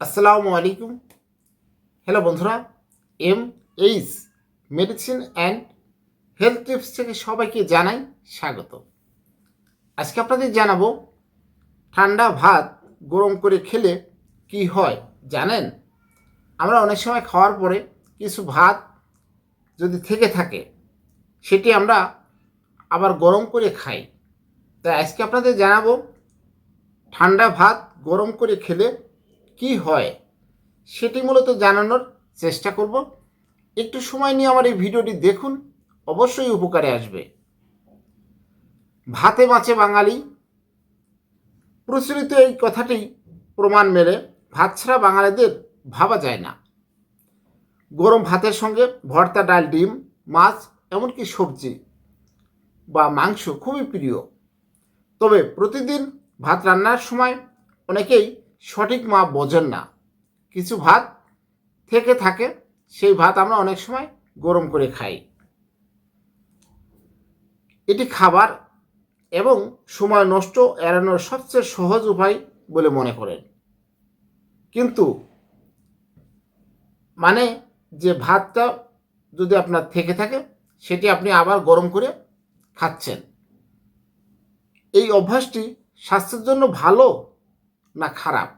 আসসালামু আলাইকুম। হ্যালো বন্ধুরা M H medicine and health tips থেকে সবাইকে জানাই স্বাগত। আজকে আপনাদের জানাব, ঠান্ডা ভাত গরম করে খেলে কি হয়, জানেন? আমরা অনেক সময় খাওয়ার পরে কিছু ভাত যদি থেকে থাকে, সেটি আমরা আবার গরম করে খাই। তাই আজকে আপনাদের জানাব, ঠান্ডা ভাত গরম করে খেলে কি হয়, সেটি মূলত জানানোর চেষ্টা করব। একটু সময় নিয়ে আমার এই ভিডিওটি দেখুন, অবশ্যই উপকারে আসবে। ভাতে মাছে বাঙালি। প্রচলিত এই কথাটি প্রমাণ মেলে, ভাত ছাড়া বাঙালিদের ভাবা যায় না। গরম ভাতের সঙ্গে ভর্তা, ডাল, ডিম, মাছ, এমনকি সবজি বা মাংস খুবই প্রিয়। তবে প্রতিদিন ভাত রান্নার সময় অনেকেই সঠিক মাপ বোঝেন না। কিছু ভাত থেকে থাকে, সেই ভাত আমরা অনেক সময় গরম করে খাই। এটি খাবার এবং সময় নষ্ট এড়ানোর সবচেয়ে সহজ উপায় বলে মনে করেন। কিন্তু মানে যে ভাতটা যদি আপনার থেকে থাকে, সেটি আপনি আবার গরম করে খাচ্ছেন। এই অভ্যাসটি স্বাস্থ্যের জন্য ভালো না খারাপ,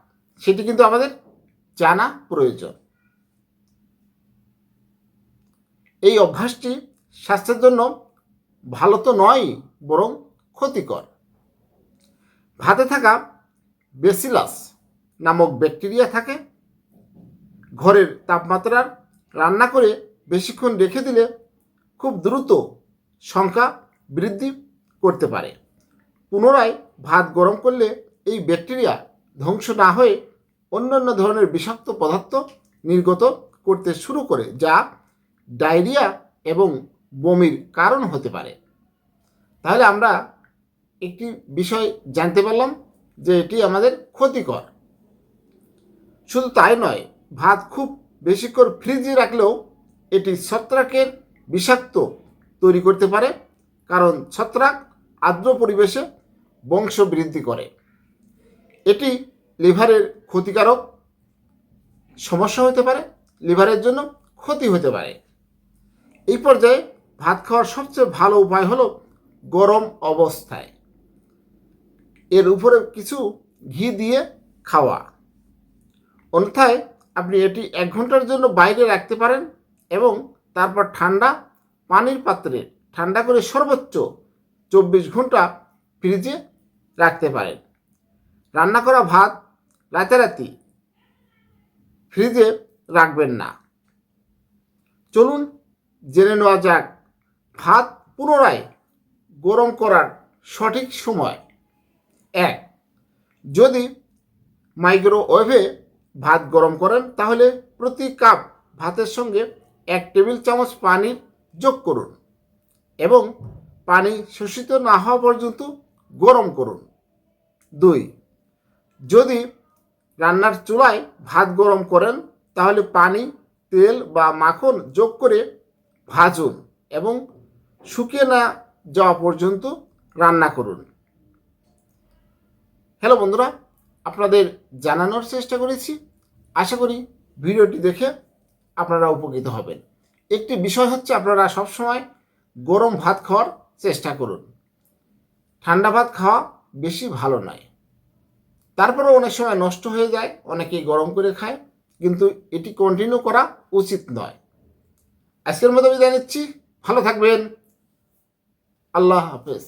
সেটি কিন্তু আমাদের জানা প্রয়োজন। এই অভ্যাসটি স্বাস্থ্যের জন্য ভালো তো নয়, বরং ক্ষতিকর। ভাতে থাকা বেসিলাস নামক ব্যাকটেরিয়া থাকে, ঘরের তাপমাত্রার রান্না করে বেশিক্ষণ রেখে দিলে খুব দ্রুত সংখ্যা বৃদ্ধি করতে পারে। পুনরায় ভাত গরম করলে এই ব্যাকটেরিয়া ধ্বংস না হয়ে অন্যান্য ধরনের বিষাক্ত পদার্থ নির্গত করতে শুরু করে, যা ডায়রিয়া এবং বমির কারণ হতে পারে। তাহলে আমরা একটি বিষয় জানতে পারলাম যে এটি আমাদের ক্ষতিকর। শুধু তাই নয়, ভাত খুব বেশিক্ষণ ফ্রিজে রাখলেও এটি ছত্রাকের বিষাক্ত তৈরি করতে পারে, কারণ ছত্রাক আর্দ্র পরিবেশে বংশ বৃদ্ধি করে। এটি লিভারের ক্ষতিকারক সমস্যা হতে পারে, লিভারের জন্য ক্ষতি হতে পারে। এই পর্যায়ে ভাত খাওয়ার সবচেয়ে ভালো উপায় হলো গরম অবস্থায়। এর উপরে কিছু ঘি দিয়ে খাওয়া। অন্যথায় আপনি এটি এক ঘণ্টার জন্য বাইরে রাখতে পারেন এবং তারপর ঠান্ডা পানির পাত্রে ঠান্ডা করে সর্বোচ্চ চব্বিশ ঘণ্টা ফ্রিজে রাখতে পারেন। রান্না করা ভাত রাতারাতি। ফ্রিজে রাখবেন না। চলুন জেনে নেওয়া যাক, ভাত পুনরায় গরম করার সঠিক সময়। এক, যদি মাইক্রোওয়েভে ভাত গরম করেন, তাহলে প্রতি কাপ ভাতের সঙ্গে এক টেবিল চামচ পানি যোগ করুন এবং পানি শোষিত না হওয়া পর্যন্ত গরম করুন। দুই, যদি রান্নার চুলায় ভাত গরম করেন, তাহলে পানি, তেল বা মাখন যোগ করে ভাজুন এবং শুকিয়ে না যাওয়া পর্যন্ত রান্না করুন। হ্যালো বন্ধুরা, আপনাদের জানানোর চেষ্টা করেছি। আশা করি ভিডিওটি দেখে আপনারা উপকৃত হবেন। একটি বিষয় হচ্ছে আপনারা সবসময় গরম ভাত খাওয়ার চেষ্টা করুন। ঠান্ডা ভাত খাওয়া বেশি ভালো নয়। তারপরেও অনেক সময় নষ্ট হয়ে যায়, অনেকেই গরম করে খায়, কিন্তু এটি কন্টিনিউ করা উচিত নয়। আজকের মতো বিদায় নিচ্ছি, ভালো থাকবেন। আল্লাহ হাফেজ।